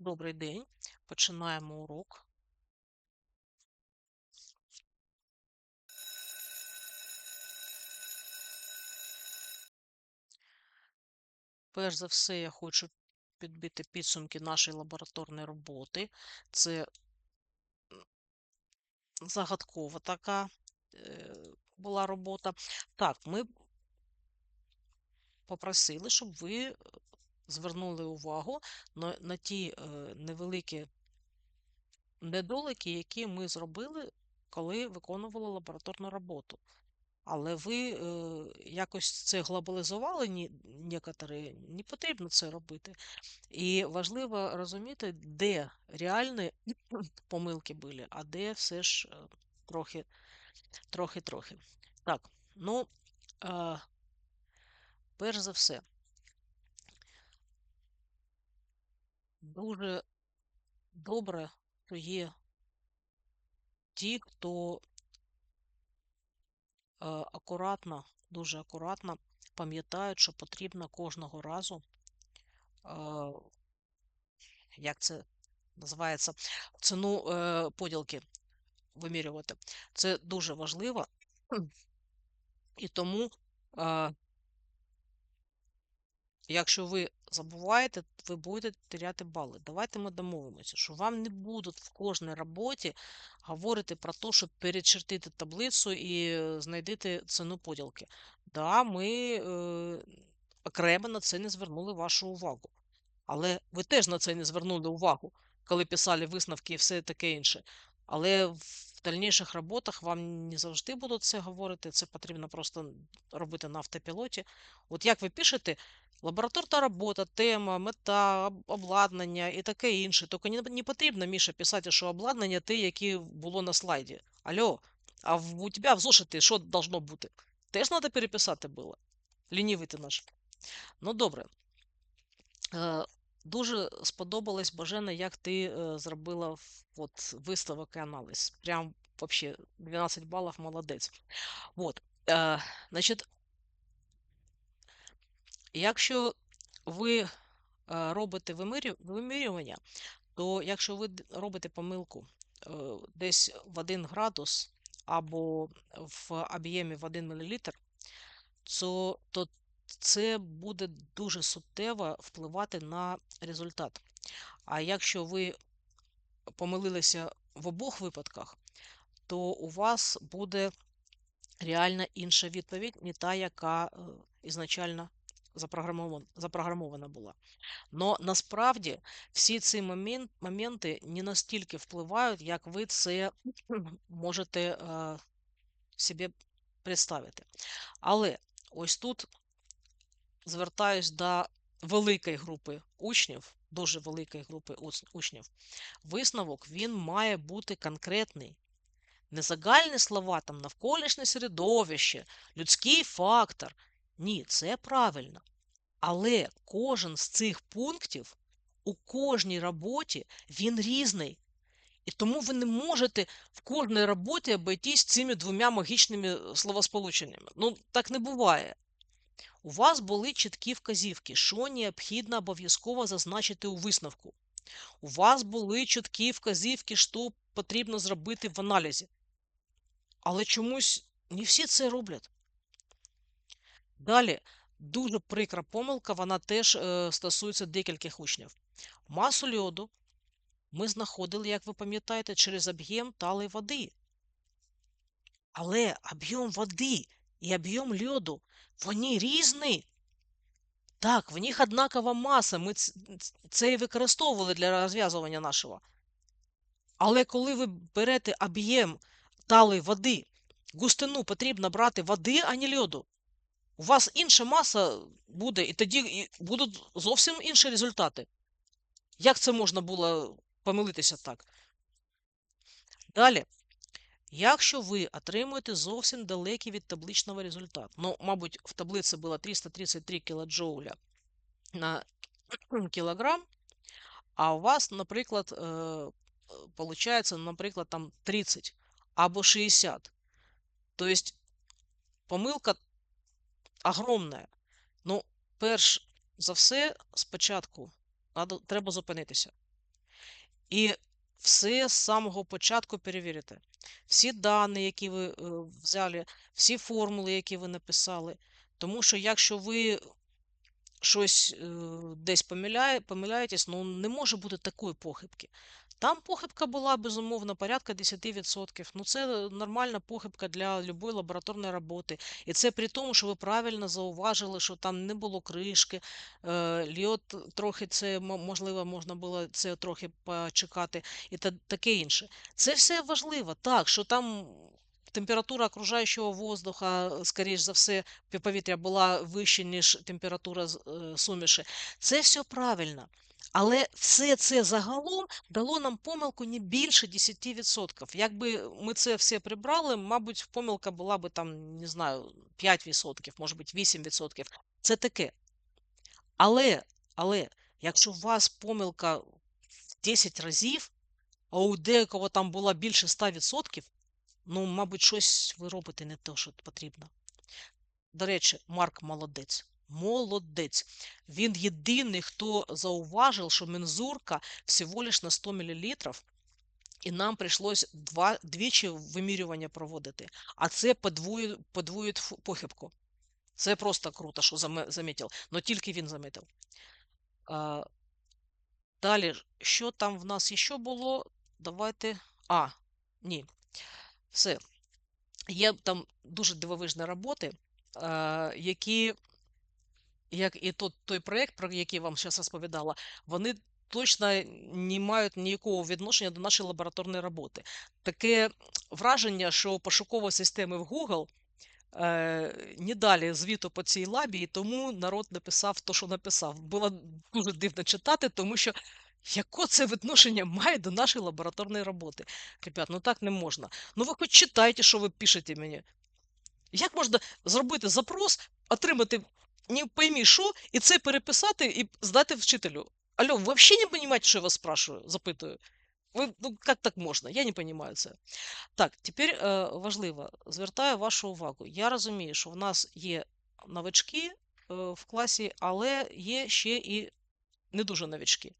Добрий день. Починаємо урок. Перш за все, я хочу підбити підсумки нашої лабораторної роботи. Це загадкова така е, була робота. Так, ми попросили, щоб ви е, звернули увагу на, на ті е, невеликі недоліки, які ми зробили, коли виконували лабораторну роботу. Але ви е, якось це глобалізували ні, некоторі, не потрібно це робити. І важливо розуміти, де реальні помилки були, а де все ж е, трохи, трохи, трохи. Так, ну, е, перш за все, дуже добре, що є ті, хто акуратно, дуже акуратно пам'ятають, що потрібно кожного разу, як це називається, ціну е, поділки вимірювати. Це дуже важливо. І тому, якщо ви забуваєте, ви будете теряти бали. Давайте ми домовимося, що вам не будуть в кожній роботі говорити про те, щоб перечертити таблицю і е, знайдете ціну поділки. Да, ми е, окремо на це не звернули вашу увагу. Але ви теж на це не звернули увагу, коли писали висновки і все таке інше. Але в дальніших роботах вам не завжди будуть це говорити, це потрібно просто робити на автопілоті. От як ви пишете, лабораторна робота, тема, мета, обладнання і таке інше. Тільки не, потрібно, Міша, писати, що обладнання те, яке було на слайді. Алло, а у тебе в зошиті що должно бути? Теж треба переписати було. Лінівий ти наш. Ну, добре. Дуже сподобалось, Божена, як ти е, зробила от, висновок і аналіз. Прям вообще 12 балів, молодець. От, е, значить, якщо ви е, робите вимірювання, то якщо ви робите помилку е, десь в 1 градус або в об'ємі в 1 мл, то, то це буде дуже суттєво впливати на результат. А якщо ви помилилися в обох випадках, то у вас буде реально інша відповідь, не та, яка е, ізначально запрограмована, запрограмована була. Но насправді всі ці моменти не настільки впливають, як ви це можете е, собі представити. Але ось тут звертаюсь до великої групи учнів, дуже великої групи учнів. Висновок він має бути конкретний. Не загальні слова, там навколишнє середовище, людський фактор. Ні, це правильно. Але кожен з цих пунктів у кожній роботі він різний. І тому ви не можете в кожній роботі обійтись цими двома магічними словосполученнями. Ну, так не буває. У вас були чіткі вказівки, що необхідно обов'язково зазначити у висновку. У вас були чіткі вказівки, що потрібно зробити в аналізі. Але чомусь не всі це роблять. Далі, дуже прикра помилка, вона теж е, стосується декількох учнів. Масу льоду ми знаходили, як ви пам'ятаєте, через об'єм талої води. Але об'єм води і об'єм льоду, вони різні. Так, в них однакова маса, ми це і використовували для розв'язування нашого. Але коли ви берете об'єм талої води, густину потрібно брати води, а не льоду. У вас інша маса буде, і тоді будуть зовсім інші результати. Як це можна було помилитися так? Далі. Якщо ви отримуєте зовсім далекий від табличного результат, ну, мабуть, в таблиці було 333 кілоджоуля на кілограм, а у вас, наприклад, е, получається, наприклад, там 30 або 60. Тобто помилка огромна. Ну, перш за все, спочатку треба зупинитися. і все з самого початку перевірите. Всі дані, які ви е, взяли, всі формули, які ви написали. Тому що якщо ви щось е, десь помиляє, помиляєтесь, ну не може бути такої похибки. Там похибка була, безумовно, порядка 10%. Ну, це нормальна похибка для любої лабораторної роботи. І це при тому, що ви правильно зауважили, що там не було кришки, е, льот трохи це можливо можна було це трохи почекати і таке інше. Це все важливо. Так, що там температура окружаючого воздуха, скоріш за все, повітря була вища, ніж температура е, суміші. Це все правильно. Але все це загалом дало нам помилку не більше 10%. Якби ми це все прибрали, мабуть, помилка була би там, не знаю, 5%, може бути 8%. Це таке. Але, але, якщо у вас помилка в 10 разів, а у деякого там була більше 100%, ну, мабуть, щось ви робите не те, що потрібно. До речі, Марк молодець. Молодець. Він єдиний, хто зауважив, що мензурка всього лиш на 100 мл, і нам прийшлось два, двічі вимірювання проводити. А це подвоює фу- похибку. Це просто круто, що замітив. Но тільки він замітив. Далі, що там в нас ще було? Давайте. А, ні. Все. Є там дуже дивовижні роботи, які, як і тот, той проєкт, про який я вам зараз розповідала, вони точно не мають ніякого відношення до нашої лабораторної роботи. Таке враження, що пошукові системи в Google е, не далі звіту по цій лабі, і тому народ написав то, що написав. Було дуже дивно читати, тому що яке це відношення має до нашої лабораторної роботи? Ребят, ну так не можна. Ну ви хоч читайте, що ви пишете мені. Як можна зробити запрос, отримати не поймі що, і це переписати і здати вчителю? Алло, ви взагалі не розумієте, що я вас спрашиваю, запитую? Ви, ну, як так можна? Я не розумію це. Так, тепер е, важливо, звертаю вашу увагу. Я розумію, що в нас є новачки е, в класі, але є ще і не дуже новички.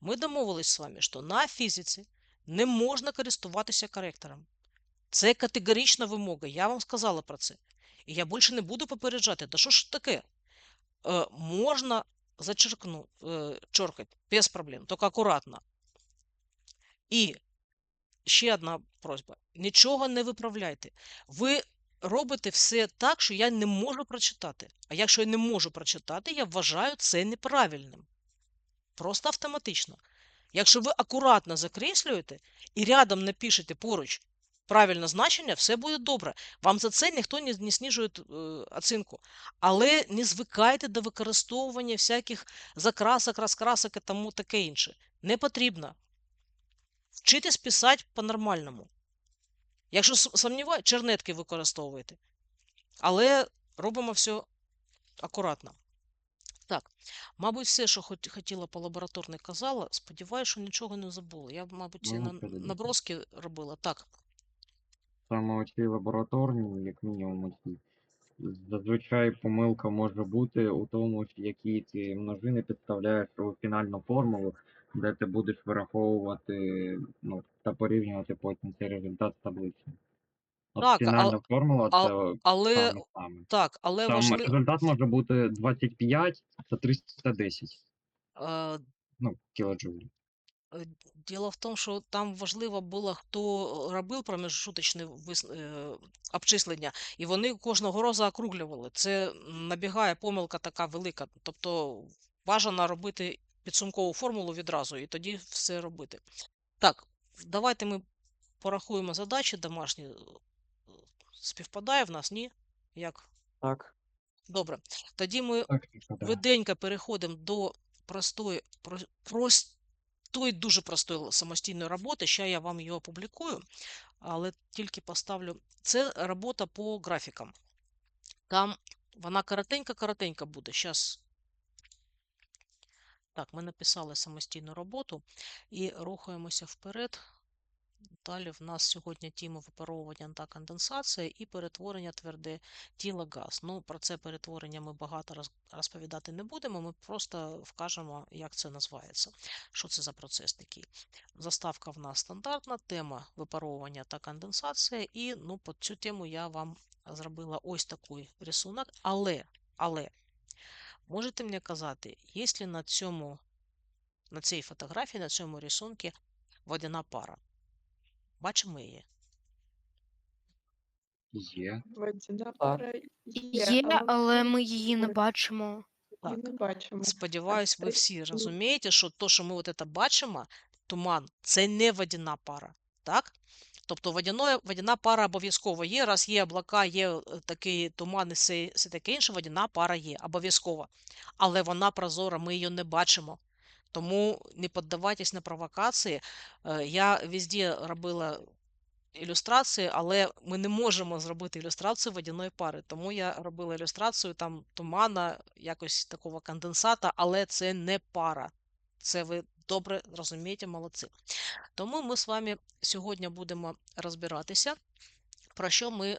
Ми домовились з вами, що на фізиці не можна користуватися коректором. Це категорична вимога. Я вам сказала про це. І я більше не буду попереджати. Та що ж таке? Е, можна зачеркнути, е, чоркати без проблем, тільки акуратно. І ще одна просьба: нічого не виправляйте. Ви робите все так, що я не можу прочитати. А якщо я не можу прочитати, я вважаю це неправильним. Просто автоматично. Якщо ви акуратно закреслюєте і рядом напишете поруч правильне значення, все буде добре. Вам за це ніхто не, не знижує е, оцінку. Але не звикайте до використовування всяких закрасок, розкрасок і тому таке інше. Не потрібно. Вчитись писати по-нормальному. Якщо сумніваєте, чернетки використовуйте. Але робимо все акуратно. Так, мабуть, все, що хот- хотіла по лабораторній казала. Сподіваюся, що нічого не забула. Я, мабуть, ці на- наброски робила. Так. Саме оці лабораторні, як мінімум оці. Зазвичай помилка може бути у тому, які ці множини підставляєш у фінальну формулу, де ти будеш вираховувати ну, та порівнювати потім цей результат з таблицею. От Так, а- фінальна формула а- це Але саме саме. так, але Там важливо. результат може бути 25 та 310 Е, ну, кілоджоулів. Е, Діло в тому, що там важливо було, хто робив промежуточне вис... е, обчислення, і вони кожного разу округлювали. Це набігає помилка така велика. Тобто бажано робити підсумкову формулу відразу і тоді все робити. Так, давайте ми порахуємо задачі домашні. Співпадає в нас, ні? Як? Так. Добре. Тоді ми Так, швиденько переходимо до простої, про, простої, дуже простої самостійної роботи. Ще я вам її опублікую, але тільки поставлю. Це робота по графікам. Там вона коротенька-коротенька буде. Зараз. Так, ми написали самостійну роботу і рухаємося вперед. Далі в нас сьогодні тема випаровування та конденсація і перетворення тверде тіла газ. Ну, про це перетворення ми багато розповідати не будемо, ми просто вкажемо, як це називається, що це за процес такий. Заставка в нас стандартна, тема випаровування та конденсація, і ну, під цю тему я вам зробила ось такий рисунок, але, але, можете мені казати, якщо на цьому, на цій фотографії, на цьому рисунку водяна пара, бачимо її? Є. Водяна пара є, Є, але ми її не бачимо. її Так. не бачимо. Сподіваюсь, ви всі розумієте, що то, що ми от це бачимо, туман, це не водяна пара. Так? Тобто водяної, водяна пара обов'язково є. Раз є облака, є е, такий туман і все, все таке інше, водяна пара є, обов'язково. Але вона прозора, ми її не бачимо. Тому не піддавайтесь на провокації. Е, Я везде робила ілюстрації, але ми не можемо зробити ілюстрацію водяної пари. Тому я робила ілюстрацію там тумана, якось такого конденсата, але це не пара. Це ви добре розумієте, молодці. Тому ми з вами сьогодні будемо розбиратися, про що ми е,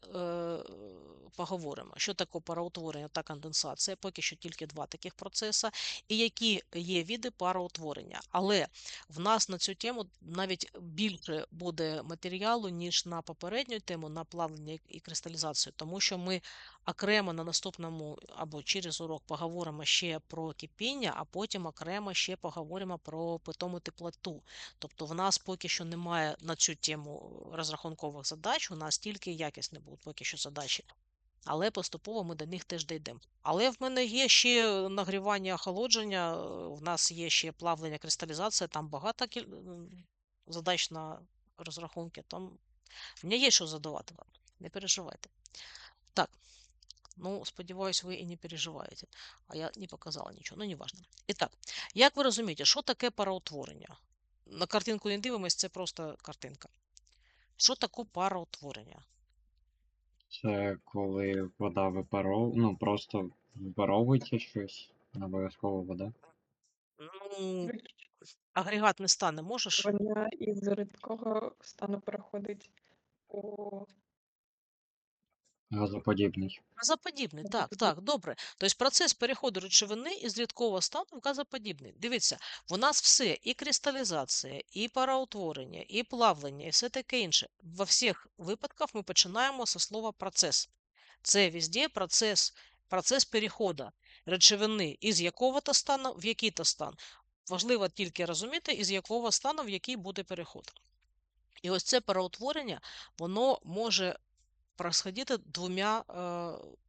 поговоримо. Що таке пароутворення та конденсація, поки що тільки два таких процеси, і які є види пароутворення. Але в нас на цю тему навіть більше буде матеріалу, ніж на попередню тему, на плавлення і кристалізацію, тому що ми окремо на наступному або через урок поговоримо ще про кипіння, а потім окремо ще поговоримо про питому теплоту. Тобто в нас поки що немає на цю тему розрахункових задач, у нас тільки якісні будуть поки що задачі. Але поступово ми до них теж дійдемо. Але в мене є ще нагрівання, охолодження, е, в нас є ще плавлення, кристалізація, там багато задач на розрахунки. Там мені є що задавати вам, не переживайте. Так, ну, сподіваюсь, ви і не переживаєте. А я не показала нічого, ну, не важно. І так, як ви розумієте, що таке пароутворення? На картинку не дивимось, це просто картинка. Що таке пароутворення? Це коли вода випаров... ну просто випаровується щось. Не обов'язково вода. Ну, агрегатний стан не можеш? Вона із рідкого стану переходить у Газоподібний. Газоподібний, так, так, добре. Тобто процес переходу речовини із рідкого стану в газоподібний. Дивіться, в нас все, і кристалізація, і пароутворення, і плавлення, і все таке інше. Во всіх випадках ми починаємо зі слова процес. Це везде процес, процес переходу речовини із якого-то стану в який-то стан. Важливо тільки розуміти, із якого стану в який буде переход. І ось це переутворення, воно може происходити двома е,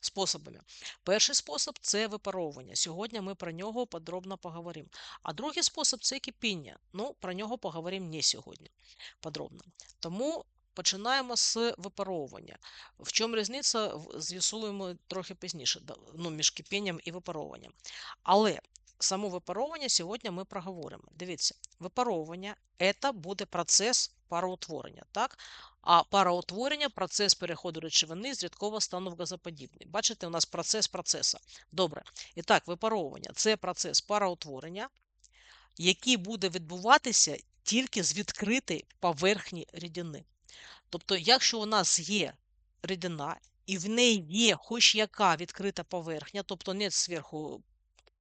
способами. Перший спосіб це випаровування. Сьогодні ми про нього подробно поговоримо. А другий спосіб це кипіння. Ну, про нього поговоримо не сьогодні подробно. Тому починаємо з випаровування. В чому різниця, з'ясуємо трохи пізніше, ну, між кипінням і випаровуванням. Але само випаровування сьогодні ми проговоримо. Дивіться, випаровування це буде процес пароутворення, так? А пароутворення процес переходу речовини з рідкого стану в газоподібний. Бачите, у нас процес процеса. Добре. І так, випаровування це процес пароутворення, який буде відбуватися тільки з відкритої поверхні рідини. Тобто, якщо у нас є рідина, і в неї є хоч яка відкрита поверхня, тобто не зверху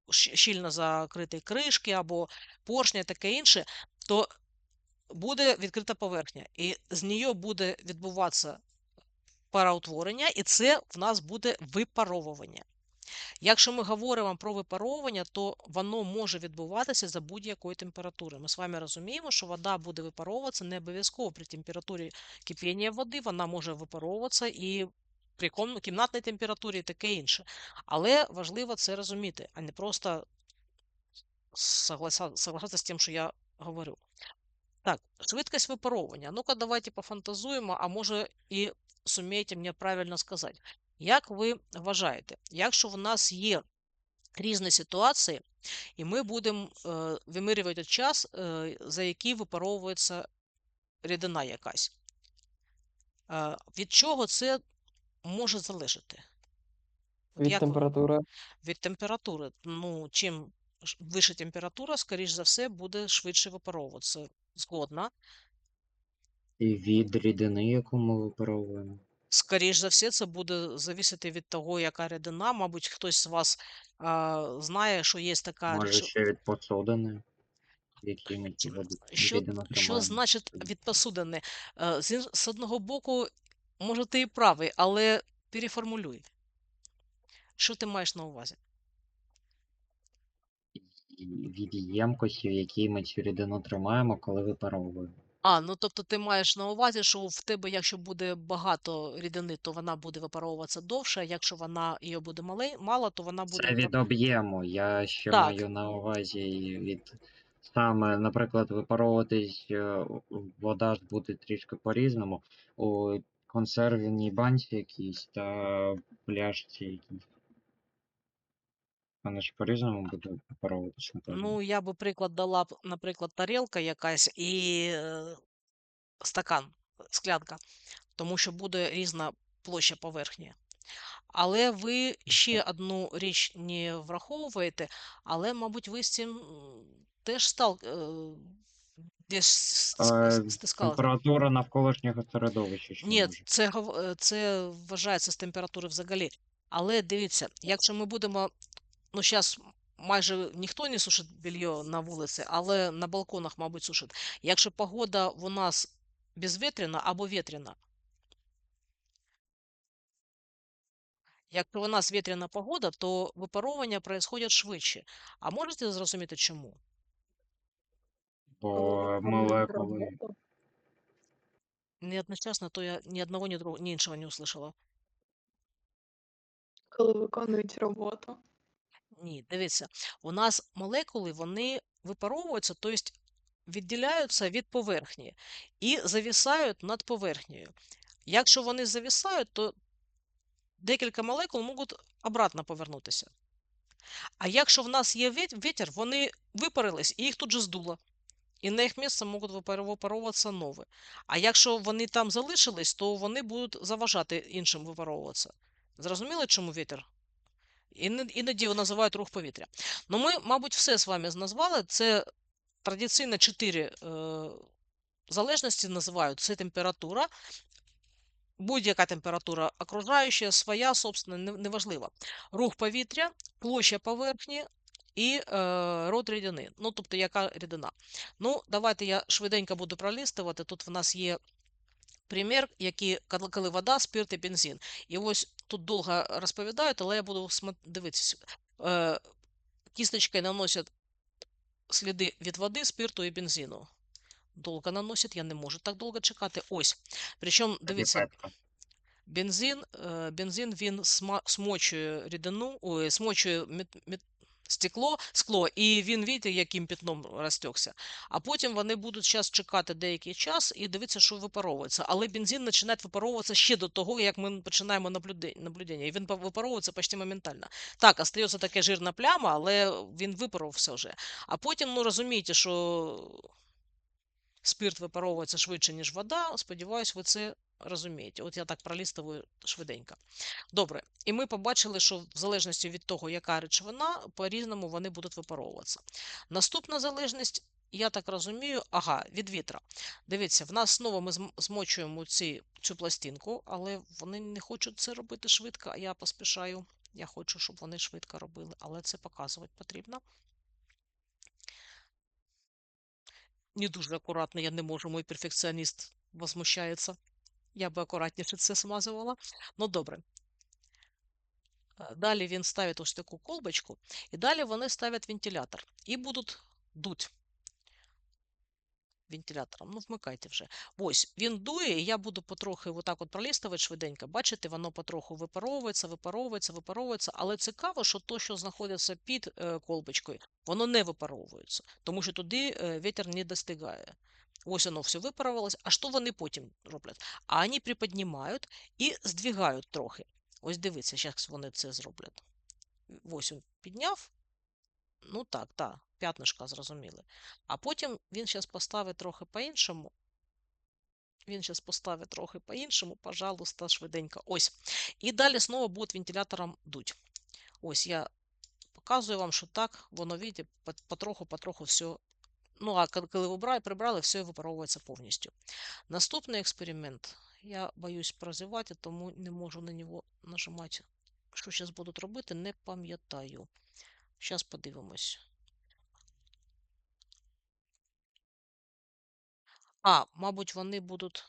щільно закриті кришки або поршня таке інше, то буде відкрита поверхня, і з неї буде відбуватися пароутворення, і це в нас буде випаровування. Якщо ми говоримо про випаровування, то воно може відбуватися за будь-якої температури. Ми з вами розуміємо, що вода буде випаровуватися не обов'язково при температурі кипіння води, вона може випаровуватися і при кімнатній температурі і таке інше. Але важливо це розуміти, а не просто согласа- соглашатися з тим, що я говорю. Так, швидкість випаровування. Ну-ка, давайте пофантазуємо, а може і сумієте мені правильно сказати. Як ви вважаєте, якщо в нас є різні ситуації, і ми будемо е, вимірювати час, е, за який випаровується рідина якась, е, від чого це може залежати? Від як температури від температури. Ну, чим вища температура, скоріш за все, буде швидше випаровуватися. Згодна. І від рідини, яку ми випаровуємо. Скоріш за все, це буде завісити від того, яка рідина. Мабуть, хтось з вас а, знає, що є така Може, ще від посудини, ці Що, що значить від посудини? Е, З, з одного боку, може, ти і правий, але переформулюй. Що ти маєш на увазі? Від ємкості, в якій ми цю рідину тримаємо, коли випаровуємо. А, ну тобто ти маєш на увазі, що в тебе, якщо буде багато рідини, то вона буде випаровуватися довше, а якщо вона її буде мале, мало, то вона буде Це від об'єму. Я ще Так. маю на увазі від саме, наприклад, випаровуватись е, вода ж буде трішки по-різному. У консервній банці якійсь та пляшці якійсь. Вони ж по-різному будуть випаровуватись, напевно. Ну, я би приклад дала б, наприклад, тарілка якась і е, стакан, склянка, тому що буде різна площа поверхні. Але ви ще одну річ не враховуєте, але, мабуть, ви з цим теж стал, е, десь с- с- Е, с- стискалися. Температура навколишнього середовища Ні, це, е, це вважається з температури взагалі. Але дивіться, якщо ми будемо, ну зараз майже ніхто не сушить белье на вулиці, але на балконах, мабуть, сушить. Якщо погода у нас безвітряна або вітряна, якщо у нас вітряна погода, то випаровування происходять швидше. А можете зрозуміти чому? Бо молекули. Не одночасно, то я ні одного, ні другого, ні іншого не услышала. Коли виконують роботу. Ні, дивіться, у нас молекули вони випаровуються, тобто відділяються від поверхні і завісають над поверхнею. Якщо вони завісають, то декілька молекул можуть обратно повернутися. А якщо в нас є віт- вітер, вони випарились і їх тут же здуло. І на їх місце можуть випар- випаровуватися нові. А якщо вони там залишились, то вони будуть заважати іншим випаровуватися. Зрозуміли, чому вітер? Іноді його називають рух повітря. Ну, ми, мабуть, все з вами назвали. Це традиційно чотири е, залежності називають. Це температура, будь-яка температура окружаюча, своя, собственно, не- неважливо. Рух повітря, площа поверхні і е, род рідини. Ну, тобто, яка рідина. Ну, давайте я швиденько буду пролістувати. Тут в нас є примір, який, коли вода, спирт і бензин. І ось тут довго розповідають, але я буду дивитися. Е, кісточкою наносять сліди від води, спирту і бензину. Довго наносять, я не можу так довго чекати. Ось. Причому, дивіться, бензин, е, бензин він смочує рідину, ой, смочує мет- мет- стекло, скло, і він, бачите, яким пітном розтекся. А потім вони будуть зараз чекати деякий час і дивитися, що випаровується. Але бензин починає випаровуватися ще до того, як ми починаємо наблюдення. І він випаровується почти моментально. Так, остається така жирна пляма, але він випаровувався вже. А потім, ну розумієте, що спирт випаровується швидше, ніж вода. Сподіваюсь, ви це розумієте. От я так пролістую швиденько. Добре, і ми побачили, що в залежності від того, яка речовина, по-різному вони будуть випаровуватися. Наступна залежність, я так розумію, ага, від вітра. Дивіться, в нас знову ми змочуємо ці, цю пластинку, але вони не хочуть це робити швидко, а я поспішаю. Я хочу, щоб вони швидко робили, але це показувати потрібно. Не дуже акуратно, я не можу, мій перфекціоніст возмущається. Я би акуратніше це смазувала. Ну добре. Е, Далі він ставить ось таку колбочку, і далі вони ставлять вентилятор і будуть дуть вентилятором. Ну, вмикайте вже. Ось, він дує, і я буду потрохи отак от пролістувати швиденько. Бачите, воно потроху випаровується, випаровується, випаровується. Але цікаво, що то, що знаходиться під е, колбочкою, воно не випаровується, тому що туди е, вітер не достигає. Ось воно все випарувалось. А що вони потім роблять? А вони приподнімають і здвигають трохи. Ось дивіться, як вони це зроблять. Ось він підняв. Ну так, так, п'ятнишка зрозуміли. А потім він зараз поставить трохи по-іншому. Він зараз поставить трохи по-іншому, пожалуйста, швиденько. Ось. І далі знову буде вентилятором дуть. Ось я показую вам, що так, воно, видите, потроху-потроху все Ну, а коли вибрали, прибрали, все випаровується повністю. Наступний експеримент. Я боюсь прозівати, тому не можу на нього нажимати. Що зараз будуть робити, не пам'ятаю. Зараз подивимось. А, мабуть, вони будуть.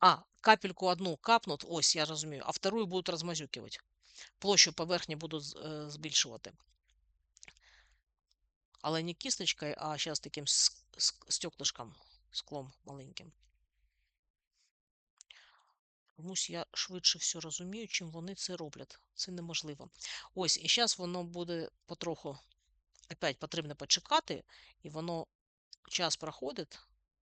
А, капельку одну капнуть, ось я розумію, а вторую будуть розмазюкивати. Площу поверхні будуть е, збільшувати. Але не кісточкою, а зараз таким стеклышком, склом маленьким. Комусь я швидше все розумію, чим вони це роблять. Це неможливо. Ось, і зараз воно буде потроху, опять потрібно почекати, і воно час проходить,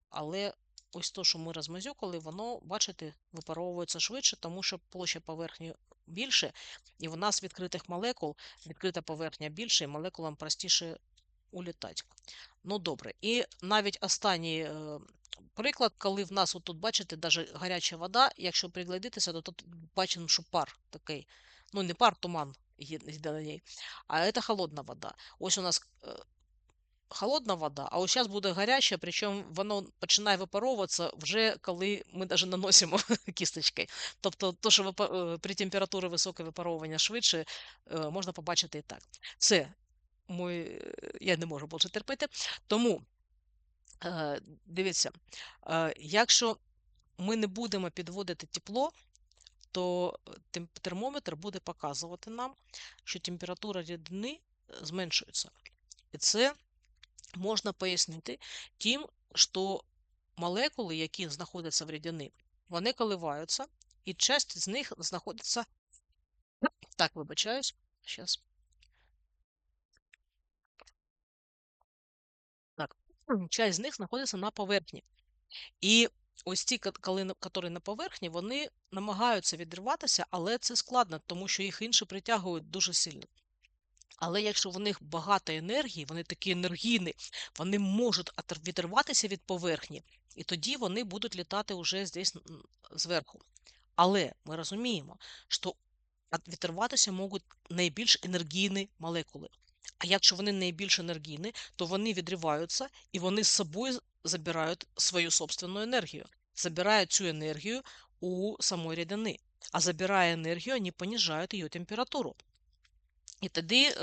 але ось то, що ми розмазюкали, воно, бачите, випаровується швидше, тому що площа поверхні більше, і в нас відкритих молекул, відкрита поверхня більше, і молекулам простіше улітати. Ну, добре. І навіть останній е, приклад, коли в нас отут, бачите, навіть гаряча вода, якщо приглядитися, то тут бачимо, що пар такий. Ну, не пар, туман йде на ній, а це холодна вода. Ось у нас е, холодна вода, а ось зараз буде гаряча, причому воно починає випаровуватися вже коли ми навіть наносимо кісточкою. Тобто, то, що е, при температурі високе випаровування швидше, е, можна побачити і так. Все, мой, я не можу більше терпіти. Тому, е, дивіться, е, якщо ми не будемо підводити тепло, то е, термометр буде показувати нам, що температура рідини зменшується. І це можна пояснити тим, що молекули, які знаходяться в рідини, вони коливаються, і часть з них знаходиться. Так, вибачаюсь, зараз. Часть з них знаходиться на поверхні. І ось ті, коли на- поверхні, вони намагаються відриватися, але це складно, тому що їх інші притягують дуже сильно. Але якщо в них багато енергії, вони такі енергійні, вони можуть відриватися від поверхні, і тоді вони будуть літати н- н- зверху. Але ми розуміємо, що відриватися можуть найбільш енергійні молекули. А якщо вони найбільш енергійні, то вони відриваються і вони з собою забирають свою собственну енергію. Забирають цю енергію у самої рідини. А забирая енергію, вони понижають її температуру. І тоді е,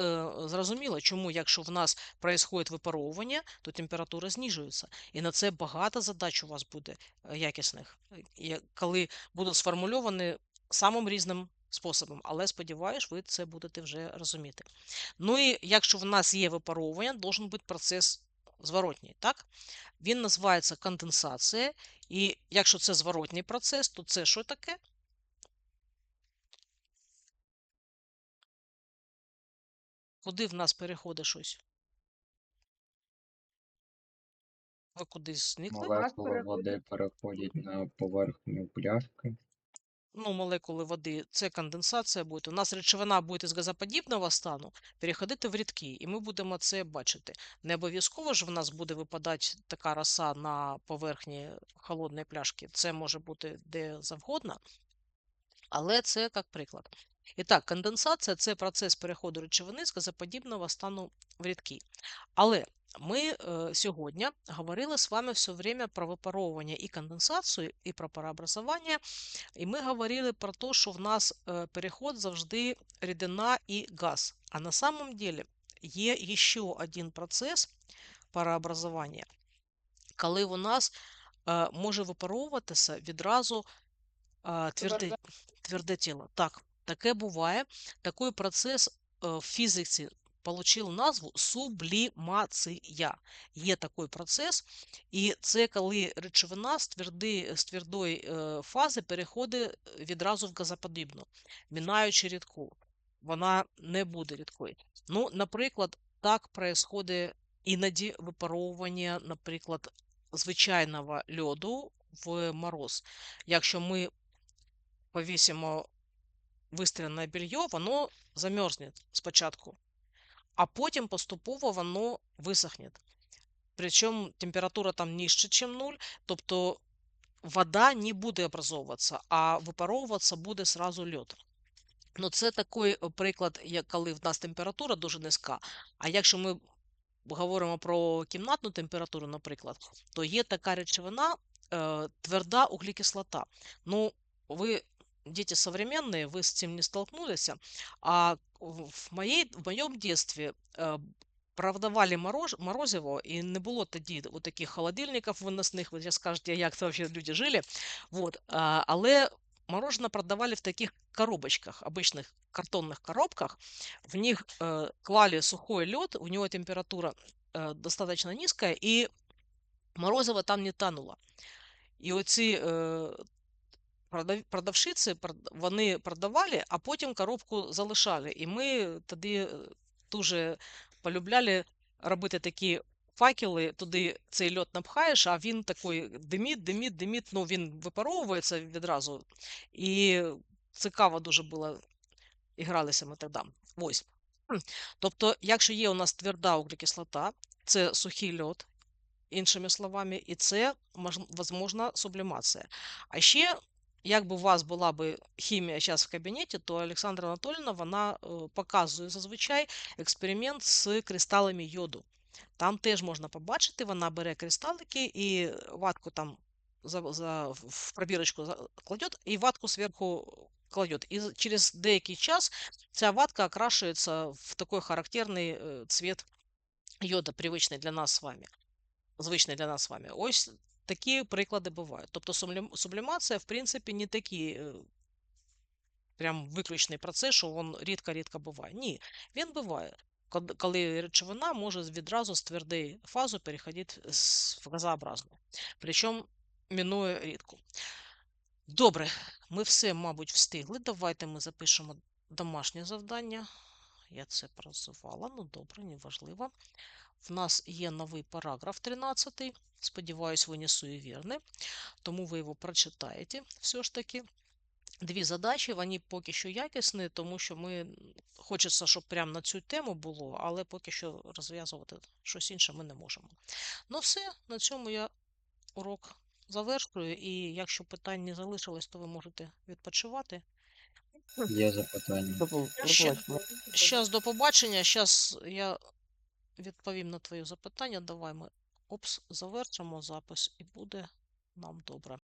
зрозуміло, чому, якщо в нас происходит випаровування, то температура знижується. І на це багато задач у вас буде е, якісних, е, коли будуть сформульовані самим різним способом. Але сподіваюсь, ви це будете вже розуміти. Ну і якщо в нас є випаровування, должен бути процес зворотній. Так? Він називається конденсація. І якщо це зворотній процес, то це що таке? Куди в нас переходить щось? Ви кудись зникли? Молекули води переходять на поверхню пляшки. Ну, молекули води, це конденсація буде. У нас речовина буде з газоподібного стану переходити в рідкий, і ми будемо це бачити. Не обов'язково ж в нас буде випадати така роса на поверхні холодної пляшки. Це може бути де завгодно, але це як приклад. І так, конденсація це процес переходу речовини з газоподібного стану в рідкий. Але ми е, сьогодні говорили з вами все время про випаровування і конденсацію, і про парообразування. І ми говорили про те, що в нас е, переход завжди рідина і газ. А на самом деле є ще один процес парообразування, коли у нас е, може випаровуватися відразу тверде, Тверде. тверде тіло. Так, таке буває. Такий процес е, в фізиці отримав назву сублімація. Є такий процес, і це коли речовина з, тверди, з твердої е, фази переходить відразу в газоподібну, мінаючи рідку. Вона не буде рідкою. Ну, наприклад, так происходить іноді випаровування, наприклад, звичайного льоду в мороз. Якщо ми повісимо вистріляне белье, воно замерзне спочатку, а потім поступово воно висохне. Причому температура там нижче, ніж 0, тобто вода не буде образовуватися, а випаровуватися буде сразу льод. Ну, це такий е, приклад, як коли в нас температура дуже низька. А якщо ми говоримо про кімнатну температуру, наприклад, то є така речовина е, тверда углекислота. Ну, ви діти современные, ви з цим не столкнулися. А в в моїй, в моєму дитинстві е, продавали морож, морозиво, і не було тоді от таких холодильників виносних. Ви зараз скажете, як це взагалі люди жили. Вот. А, але мороженое продавали в таких коробочках, обычных картонных коробках. В них э, клали сухой лед, у него температура э, достаточно низкая, и морозиво там не тануло. І оці е, продав- продавщиці прод- вони продавали, а потім коробку залишали. І ми тоді е, дуже полюбляли робити такі факели, туди цей льод напхаєш, а він такий димить, димить, димить, ну він випаровується відразу. І цікаво дуже було, і гралися ми тоді. Ось. Тобто, якщо є у нас тверда углекислота, це сухий льод, іншими словами, і це мож- возможна сублімація. А ще, якби у вас була би хімія зараз в кабінеті, то Олександра Анатолійовна вона е, показує зазвичай експеримент з кристалами йоду. Там теж можна побачити, вона бере кристалики і ватку там за, за, в пробірочку за- кладе, і ватку зверху кладе. І з- через деякий час ця ватка окрашується в такий характерний е, цвіт йода, привичний для нас з вами звичний для нас з вами. Ось такі приклади бувають. Тобто сублімація, в принципі, не такий е, прям виключний процес, що він рідко-рідко буває. Ні, він буває. Коли речовина може відразу з твердої фази переходити з- газообразну. Причому мінує рідку. Добре, ми все, мабуть, встигли. Давайте ми запишемо домашнє завдання. Я це прозивала, ну добре, неважливо. В нас є новий параграф 13. Сподіваюсь, ви не суєвірні, тому ви його прочитаєте все ж таки. Дві задачі, вони поки що якісні, тому що ми хочеться, щоб прямо на цю тему було, але поки що розв'язувати щось інше ми не можемо. Ну, все, на цьому я урок завершую, і якщо питань не залишилось, то ви можете відпочивати. Є запитання. До до побачення. Щас до побачення. Щас я відповім на твоє запитання. Давай ми опс, завершимо запис і буде нам добре.